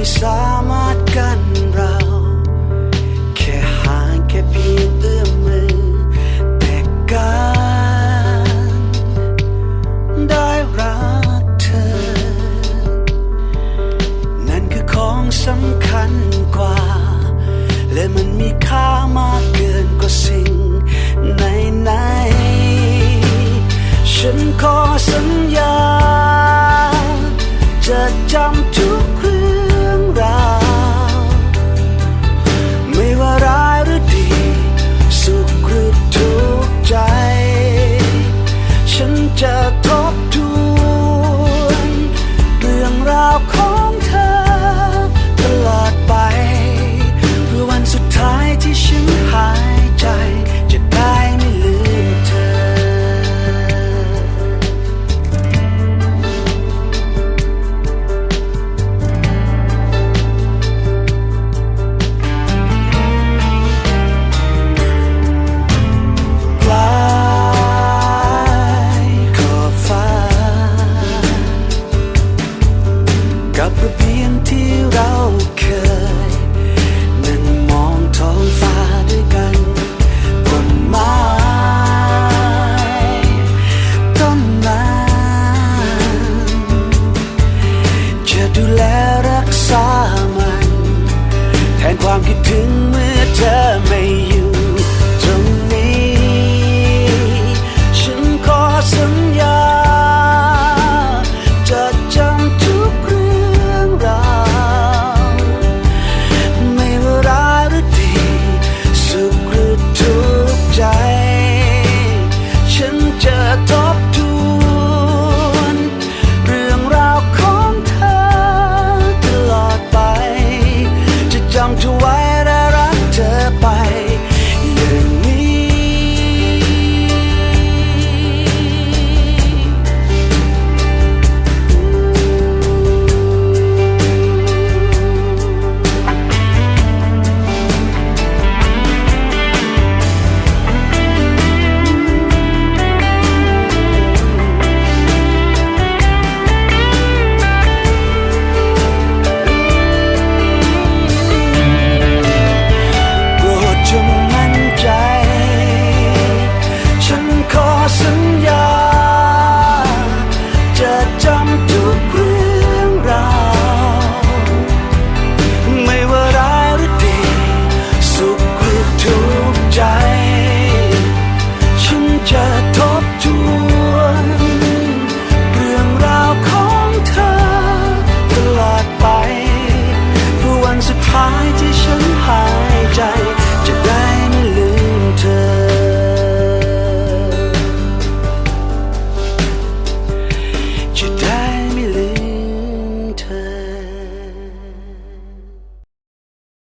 ไม่สามารถกันเรา แค่ห่างแค่เพียงเอื้อมมือ แต่การได้รักเธอ นั่นคือของสำคัญกว่า และมันมีค่ามาก